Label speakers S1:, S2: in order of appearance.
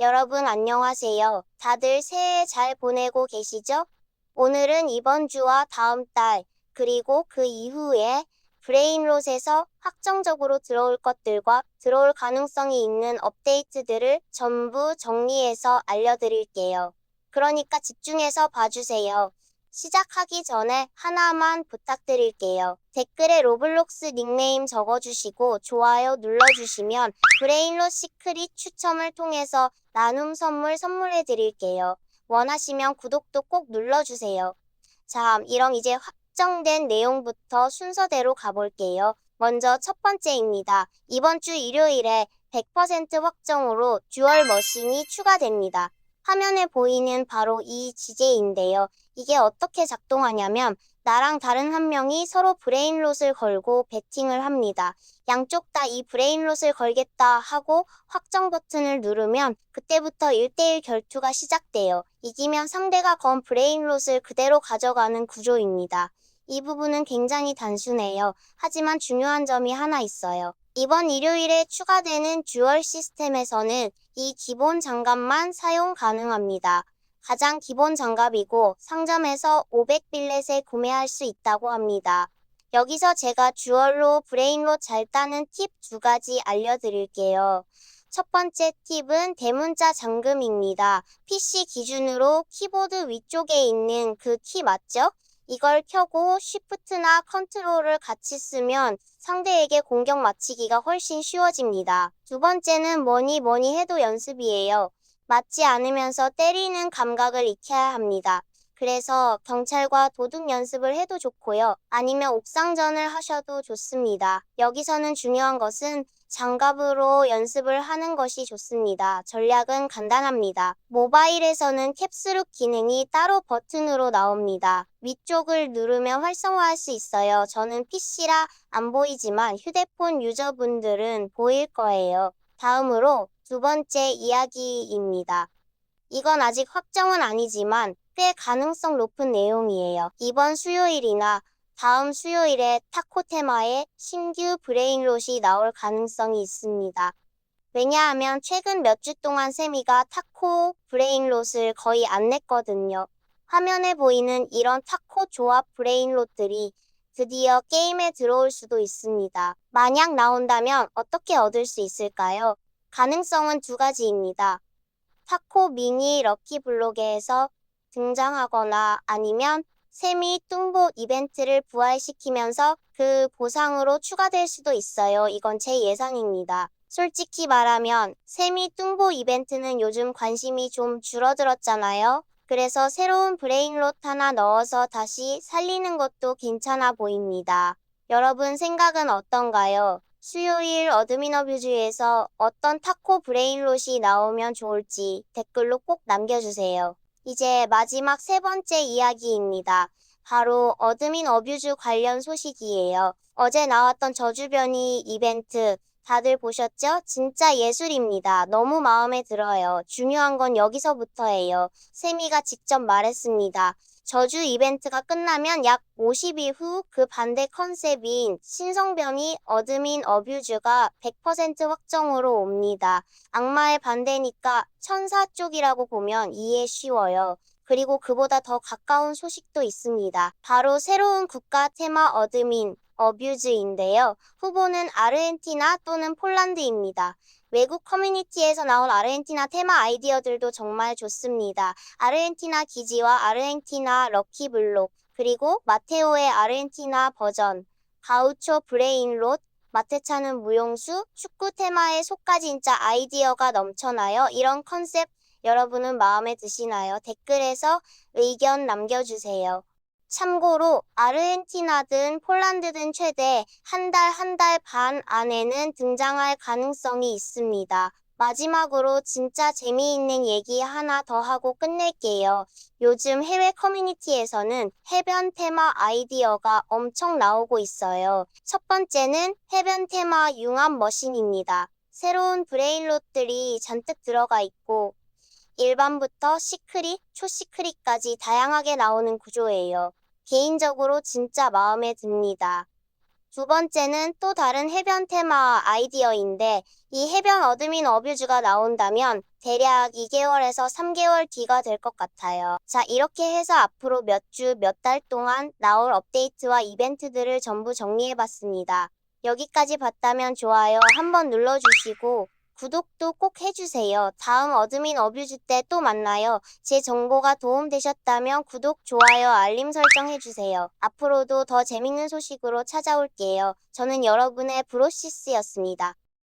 S1: 여러분 안녕하세요. 다들 새해 잘 보내고 계시죠? 오늘은 이번 주와 다음 달, 그리고 그 이후에 브레인롯에서 확정적으로 들어올 것들과 들어올 가능성이 있는 업데이트들을 전부 정리해서 알려드릴게요. 그러니까 집중해서 봐주세요. 시작하기 전에 하나만 부탁드릴게요. 댓글에 로블록스 닉네임 적어주시고 좋아요 눌러주시면 브레인롯 시크릿 추첨을 통해서 나눔 선물 선물해드릴게요. 원하시면 구독도 꼭 눌러주세요. 자, 이럼 이제 확정된 내용부터 순서대로 가볼게요. 먼저 첫 번째입니다. 이번 주 일요일에 100% 확정으로 듀얼 머신이 추가됩니다. 화면에 보이는 바로 이 지제인데요. 이게 어떻게 작동하냐면 나랑 다른 한 명이 서로 브레인롯을 걸고 배팅을 합니다. 양쪽 다 이 브레인롯을 걸겠다 하고 확정 버튼을 누르면 그때부터 1대1 결투가 시작돼요. 이기면 상대가 건 브레인롯을 그대로 가져가는 구조입니다. 이 부분은 굉장히 단순해요. 하지만 중요한 점이 하나 있어요. 이번 일요일에 추가되는 듀얼 시스템에서는 이 기본 장갑만 사용 가능합니다. 가장 기본 장갑이고 상점에서 500빌렛에 구매할 수 있다고 합니다. 여기서 제가 듀얼로 브레인롯 잘 따는 팁 두 가지 알려드릴게요. 첫 번째 팁은 대문자 잠금입니다. PC 기준으로 키보드 위쪽에 있는 그 키 맞죠? 이걸 켜고 쉬프트나 컨트롤을 같이 쓰면 상대에게 공격 마치기가 훨씬 쉬워집니다. 두 번째는 뭐니 뭐니 해도 연습이에요. 맞지 않으면서 때리는 감각을 익혀야 합니다. 그래서 경찰과 도둑 연습을 해도 좋고요. 아니면 옥상전을 하셔도 좋습니다. 여기서는 중요한 것은 장갑으로 연습을 하는 것이 좋습니다. 전략은 간단합니다. 모바일에서는 캡스룩 기능이 따로 버튼으로 나옵니다. 위쪽을 누르면 활성화할 수 있어요. 저는 PC라 안 보이지만 휴대폰 유저분들은 보일 거예요. 다음으로 두 번째 이야기입니다. 이건 아직 확정은 아니지만 꽤 가능성 높은 내용이에요. 이번 수요일이나 다음 수요일에 타코 테마에 신규 브레인롯이 나올 가능성이 있습니다. 왜냐하면 최근 몇 주 동안 세미가 타코 브레인롯을 거의 안 냈거든요. 화면에 보이는 이런 타코 조합 브레인롯들이 드디어 게임에 들어올 수도 있습니다. 만약 나온다면 어떻게 얻을 수 있을까요? 가능성은 두 가지입니다. 타코 미니 럭키 블록에서 등장하거나 아니면 세미 뚱보 이벤트를 부활시키면서 그 보상으로 추가될 수도 있어요. 이건 제 예상입니다. 솔직히 말하면 세미 뚱보 이벤트는 요즘 관심이 좀 줄어들었잖아요. 그래서 새로운 브레인롯 하나 넣어서 다시 살리는 것도 괜찮아 보입니다. 여러분 생각은 어떤가요? 수요일 어드미너뷰즈에서 어떤 타코 브레인롯이 나오면 좋을지 댓글로 꼭 남겨주세요. 이제 마지막 세 번째 이야기입니다. 바로 어드민 어뷰즈 관련 소식이에요. 어제 나왔던 저주변이 이벤트 다들 보셨죠? 진짜 예술입니다. 너무 마음에 들어요. 중요한 건 여기서부터예요. 세미가 직접 말했습니다. 저주 이벤트가 끝나면 약 50일 후 그 반대 컨셉인 신성변이 어드민 어뷰즈가 100% 확정으로 옵니다. 악마의 반대니까 천사 쪽이라고 보면 이해 쉬워요. 그리고 그보다 더 가까운 소식도 있습니다. 바로 새로운 국가 테마 어드민 어뷰즈인데요. 후보는 아르헨티나 또는 폴란드입니다. 외국 커뮤니티에서 나온 아르헨티나 테마 아이디어들도 정말 좋습니다. 아르헨티나 기지와 아르헨티나 럭키 블록, 그리고 마테오의 아르헨티나 버전, 가우초 브레인롯, 마테차는 무용수, 축구 테마의 속가진짜 아이디어가 넘쳐나요. 이런 컨셉 여러분은 마음에 드시나요? 댓글에서 의견 남겨주세요. 참고로 아르헨티나든 폴란드든 최대 한 달, 한 달 반 안에는 등장할 가능성이 있습니다. 마지막으로 진짜 재미있는 얘기 하나 더 하고 끝낼게요. 요즘 해외 커뮤니티에서는 해변 테마 아이디어가 엄청 나오고 있어요. 첫 번째는 해변 테마 융합 머신입니다. 새로운 브레인롯들이 잔뜩 들어가 있고 일반부터 시크릿, 초시크릿까지 다양하게 나오는 구조예요. 개인적으로 진짜 마음에 듭니다. 두 번째는 또 다른 해변 테마 아이디어인데 이 해변 어드민 어뷰즈가 나온다면 대략 2개월에서 3개월 뒤가 될 것 같아요. 자, 이렇게 해서 앞으로 몇 주, 몇 달 동안 나올 업데이트와 이벤트들을 전부 정리해봤습니다. 여기까지 봤다면 좋아요 한번 눌러주시고 구독도 꼭 해주세요. 다음 어드민 어뷰즈 때 또 만나요. 제 정보가 도움되셨다면 구독, 좋아요, 알림 설정 해주세요. 앞으로도 더 재밌는 소식으로 찾아올게요. 저는 여러분의 브로시스였습니다.